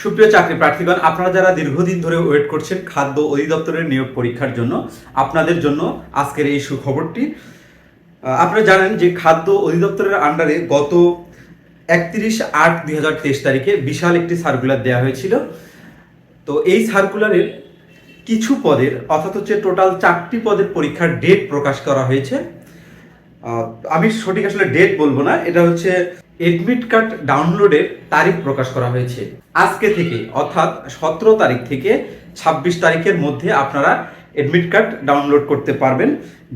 সুপ্রিয় চাকরি প্রার্থীগণ, আপনারা যারা দীর্ঘদিন ধরে ওয়েট করছেন খাদ্য অধিদপ্তরের নিয়োগ পরীক্ষার জন্য, আপনাদের জন্য আজকের এই সুখবরটি। আপনারা জানেন যে খাদ্য অধিদপ্তরের আন্ডারে গত একত্রিশ আট দুই হাজার তেইশ তারিখে বিশাল একটি সার্কুলার দেওয়া হয়েছিল। তো এই সার্কুলারের কিছু পদের, অর্থাৎ হচ্ছে টোটাল চারটি পদের পরীক্ষার ডেট প্রকাশ করা হয়েছে। আমি সঠিক আসলে ডেট বলব না, এটা হচ্ছে এডমিট কার্ড ডাউনলোডের তারিখ প্রকাশ করা হয়েছে। আজকে থেকে, অর্থাৎ সতেরো তারিখ থেকে ছাব্বিশ তারিখের মধ্যে আপনারা এডমিট কার্ড ডাউনলোড করতে পারবেন।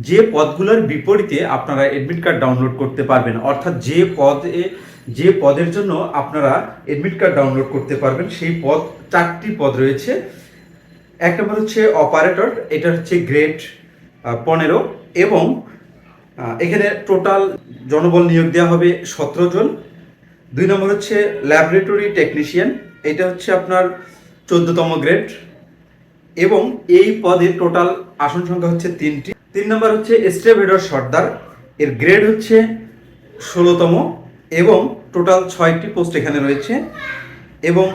যে পদগুলোর বিপরীতে আপনারা এডমিট কার্ড ডাউনলোড করতে পারবেন, অর্থাৎ যে পদে, যে পদের জন্য আপনারা এডমিট কার্ড ডাউনলোড করতে পারবেন, সেই পদ, চারটি পদ রয়েছে। এক নম্বর হচ্ছে অপারেটর এটা হচ্ছে গ্রেড পনেরো এবং এখানে টোটাল জনবল নিয়োগ দেওয়া হবে সতেরো জন। দুই নম্বর হচ্ছে ল্যাবরেটরি টেকনিশিয়ান এটা হচ্ছে আপনার চোদ্দতম গ্রেড এবং এই পদে টোটাল আসন সংখ্যা হচ্ছে তিনটি। তিন নম্বর হচ্ছে স্টেভেডর সর্দার এর গ্রেড হচ্ছে ষোলোতম এবং টোটাল ছয়টি পোস্ট এখানে রয়েছে। এবং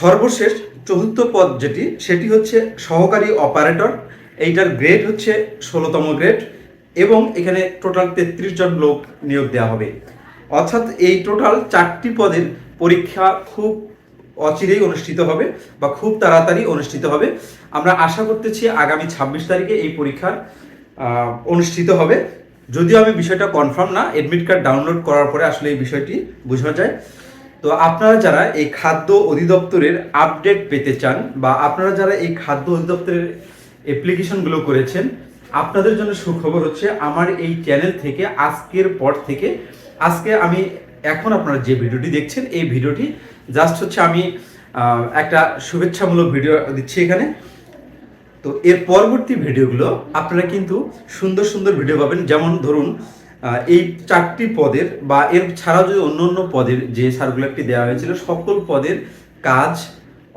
সর্বশেষ চতুর্থ পদ যেটি, সেটি হচ্ছে সহকারী অপারেটর এইটার গ্রেড হচ্ছে ষোলোতম গ্রেড এবং এখানে টোটাল তেত্রিশ জন লোক নিয়োগ দেওয়া হবে। অর্থাৎ এই টোটাল চারটি পদের পরীক্ষা খুব অচিরেই অনুষ্ঠিত হবে বা খুব তাড়াতাড়ি অনুষ্ঠিত হবে। আমরা আশা করতেছি আগামী ছাব্বিশ তারিখে এই পরীক্ষার অনুষ্ঠিত হবে। যদিও আমি বিষয়টা কনফার্ম না এডমিট কার্ড ডাউনলোড করার পরে আসলে এই বিষয়টি বোঝা যায়। তো আপনারা যারা এই খাদ্য অধিদপ্তরের আপডেট পেতে চান বা আপনারা যারা এই খাদ্য অধিদপ্তরের অ্যাপ্লিকেশনগুলো করেছেন আপনাদের জন্য সুখবর হচ্ছে আমার এই চ্যানেল থেকে আজকের পর থেকে, আজকে আমি এখন আপনারা যে ভিডিওটি দেখছেন, এই ভিডিওটি জাস্ট হচ্ছে আমি একটা শুভেচ্ছামূলক ভিডিও দিচ্ছি এখানে। তো এর পরবর্তী ভিডিওগুলো আপনারা কিন্তু সুন্দর সুন্দর ভিডিও পাবেন। যেমন ধরুন এই চারটি পদের বা এর ছাড়াও যদি অন্য অন্য পদের যে সার্কুলারটি দেওয়া হয়েছিল, সকল পদের কাজ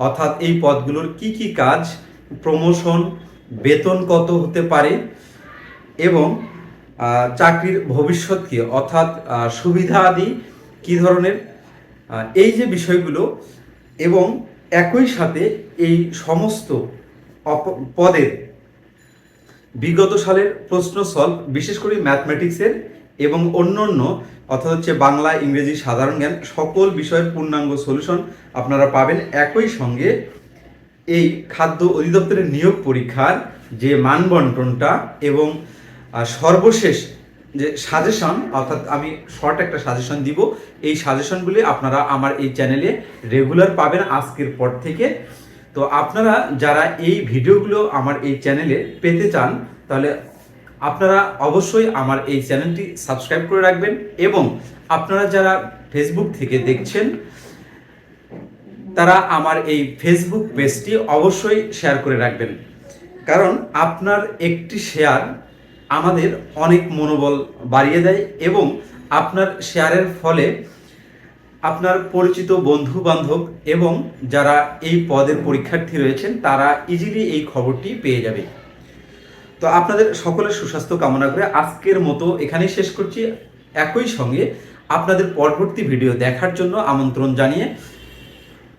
অর্থাৎ এই পদগুলোর কি কি কাজ প্রমোশন বেতন কত হতে পারে এবং চাকরির ভবিষ্যৎ কি? অর্থাৎ সুবিধা আদি কি ধরনের? এই যে বিষয়গুলো এবং একই সাথে এই সমস্ত পদের বিগত সালের প্রশ্ন সলভ, বিশেষ করে ম্যাথমেটিক্সের এবং অন্য অন্য অর্থাৎ হচ্ছে বাংলা, ইংরেজি, সাধারণ জ্ঞান, সকল বিষয়ের পূর্ণাঙ্গ সলিউশন আপনারা পাবেন একই সঙ্গে এই খাদ্য অধিদপ্তরের নিয়োগ পরীক্ষার যে মানবন্টনটা এবং সর্বশেষ যে সাজেশন, অর্থাৎ আমি শর্ট একটা সাজেশন দিব, এই সাজেশনগুলি আপনারা আমার এই চ্যানেলে রেগুলার পাবেন আজকের পর থেকে। তো আপনারা যারা এই ভিডিওগুলো আমার এই চ্যানেলে পেতে চান, তাহলে আপনারা অবশ্যই আমার এই চ্যানেলটি সাবস্ক্রাইব করে রাখবেন এবং আপনারা যারা ফেসবুক থেকে দেখছেন তারা আমার এই ফেসবুক পেজটি অবশ্যই শেয়ার করে রাখবেন। কারণ আপনার একটি শেয়ার আমাদের অনেক মনোবল বাড়িয়ে দেয় এবং আপনার শেয়ারের ফলে আপনার পরিচিত বন্ধু বান্ধব এবং যারা এই পদের পরীক্ষার্থী রয়েছেন, তারা ইজিলি এই খবরটি পেয়ে যাবে। তো আপনাদের সকলের সুস্বাস্থ্য কামনা করে আজকের মতো এখানেই শেষ করছি। একই সঙ্গে আপনাদের পরবর্তী ভিডিও দেখার জন্য আমন্ত্রণ জানিয়ে